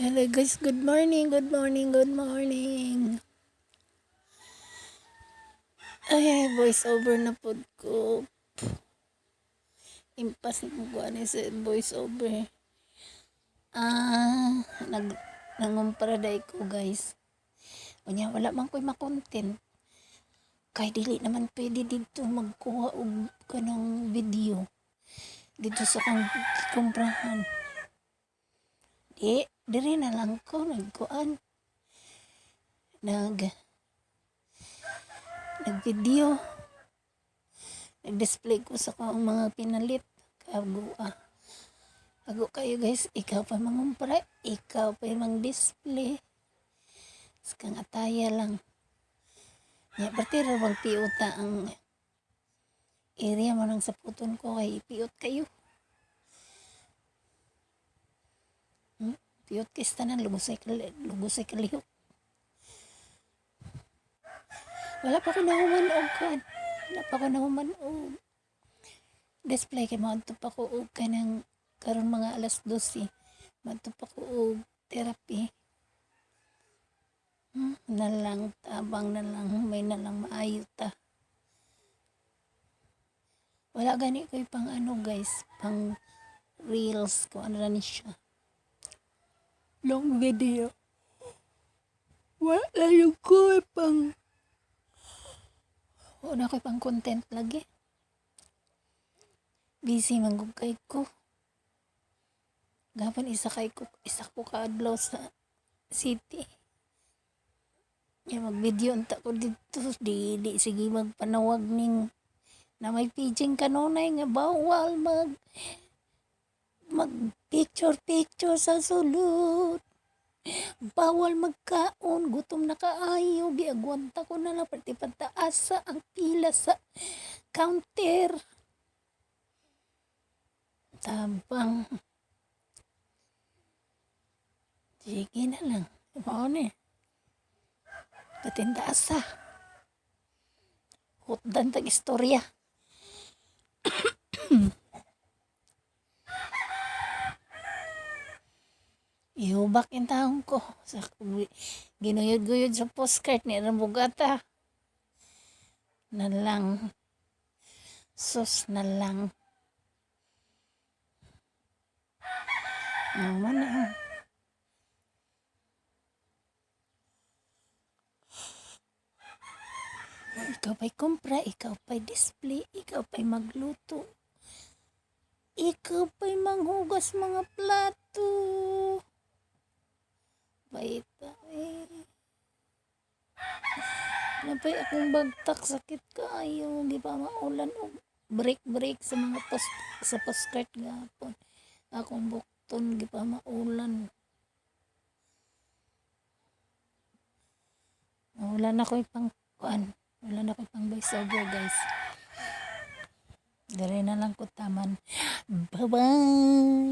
Hello guys, good morning, good morning, good morning. Ay, voice over na pod ko. Impas na ko ano sa voice over. Ah, nag nangumparaday ko guys. Unya wala man ko'y makontent. Kay dili naman pwede dito magkuha og kanang video dito sa kong komprahan. Di, diri na lang ko nagkuan. Nag nag-video. Nag-display ko sa kong mga pinalit. Kago ah. Ago kayo guys, ikaw pa mangumpra, ikaw pa mang display. Sa kang ataya lang. Ya, pati ra bang piuta ang area mo nang sa puton ko kay piot kayo. Hmm? Piot kay tanan lugusay lugusay kalihok. Wala pa ko nahuman og kan. Wala pa ko nahuman og display kay maadto pa ko og kanang karon mga alas 12. Maadto pa ko og therapy. Hmm, na tabang na lang may na lang maayo ta. Wala gani ko pang ano guys, pang reels ko ano na siya. Long video. Wala yung ko pang wala ko pang content lagi. Busy man gud kay ko. Gapan isa kay ko, isa ko kaadlaw sa city. Ya mag-video unta ko dito di, di sige magpanawag ning na may paging kanunay nga bawal mag mag picture picture sa sulod. Bawal magkaon, gutom na kaayo, giagwanta ko na lang pati pataasa ang pila sa counter. Tabang. Sige na lang. Mao ni. Katindaasa. Hutdan tag istorya. Ihubak yung taong ko. Sa ginuyod-guyod sa postcard ni Rambugata. Na lang. Sus na lang. Ang mana. Ikaw pa'y kumpra, ikaw pa'y display, ikaw pa'y magluto. Ikaw pa'y manghugas mga plato. Baita eh. Napay akong bagtak sakit kaayo. Di pa maulan o break-break sa mga post sa postcard gapon. Akong bukton di pa maulan. Wala na ko pang kuan. Wala na ko pang voice over guys. Dire na lang ko taman. Bye-bye!